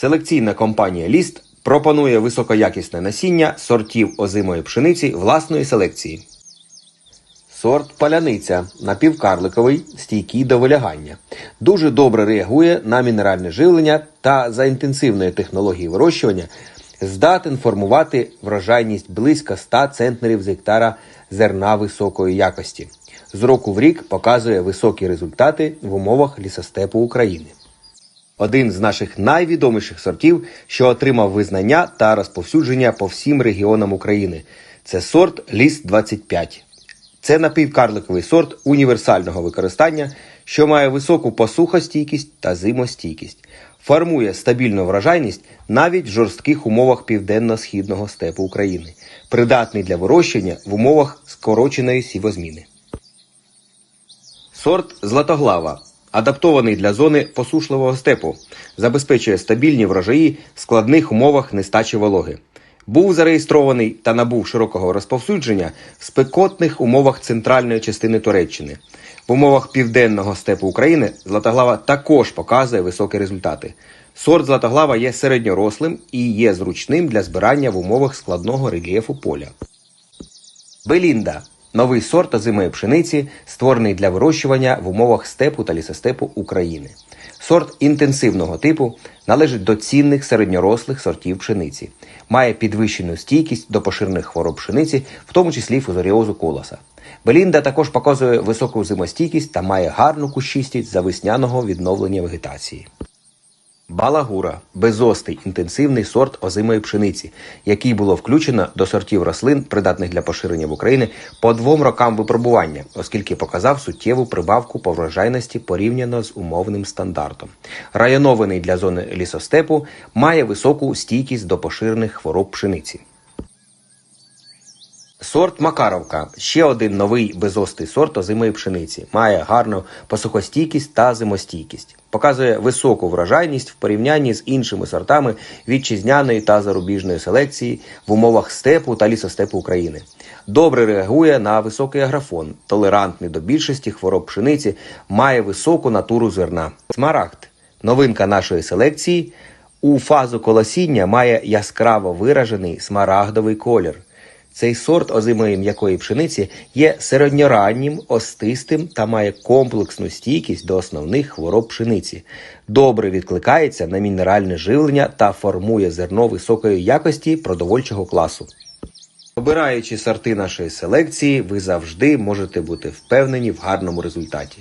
Селекційна компанія Ліст пропонує високоякісне насіння сортів озимої пшениці власної селекції. Сорт паляниця напівкарликовий, стійкий до вилягання. Дуже добре реагує на мінеральне живлення та за інтенсивної технології вирощування здатен формувати врожайність близько 100 центнерів з гектара зерна високої якості. З року в рік показує високі результати в умовах лісостепу України. Один з наших найвідоміших сортів, що отримав визнання та розповсюдження по всім регіонам України. Це сорт Ліс 25. Це напівкарликовий сорт універсального використання, що має високу посухостійкість та зимостійкість. Формує стабільну врожайність навіть в жорстких умовах південно-східного степу України, придатний для вирощення в умовах скороченої сівозміни. Сорт Златоглава адаптований для зони посушливого степу, забезпечує стабільні врожаї в складних умовах нестачі вологи. Був зареєстрований та набув широкого розповсюдження в спекотних умовах центральної частини Туреччини. В умовах південного степу України Златоглава також показує високі результати. Сорт Златоглава є середньорослим і є зручним для збирання в умовах складного рельєфу поля. Белінда новий сорт озимої пшениці, створений для вирощування в умовах степу та лісостепу України. Сорт інтенсивного типу належить до цінних середньорослих сортів пшениці, має підвищену стійкість до поширених хвороб пшениці, в тому числі фузаріозу колоса. Белінда також показує високу зимостійкість та має гарну кущистість за весняного відновлення вегетації. Балагура безостий інтенсивний сорт озимої пшениці, який було включено до сортів рослин, придатних для поширення в Україні, по двом рокам випробування, оскільки показав суттєву прибавку по врожайності порівняно з умовним стандартом. Районований для зони лісостепу, має високу стійкість до поширених хвороб пшениці. Сорт Макаровка ще один новий безостий сорт озимої пшениці. Має гарну посухостійкість та зимостійкість. Показує високу врожайність в порівнянні з іншими сортами вітчизняної та зарубіжної селекції в умовах степу та лісостепу України. Добре реагує на високий аграфон, толерантний до більшості хвороб пшениці, має високу натуру зерна. Смарагд новинка нашої селекції. У фазу колосіння має яскраво виражений смарагдовий колір. Цей сорт озимої м'якої пшениці є середньораннім, остистим та має комплексну стійкість до основних хвороб пшениці. Добре відкликається на мінеральне живлення та формує зерно високої якості продовольчого класу. Обираючи сорти нашої селекції, ви завжди можете бути впевнені в гарному результаті.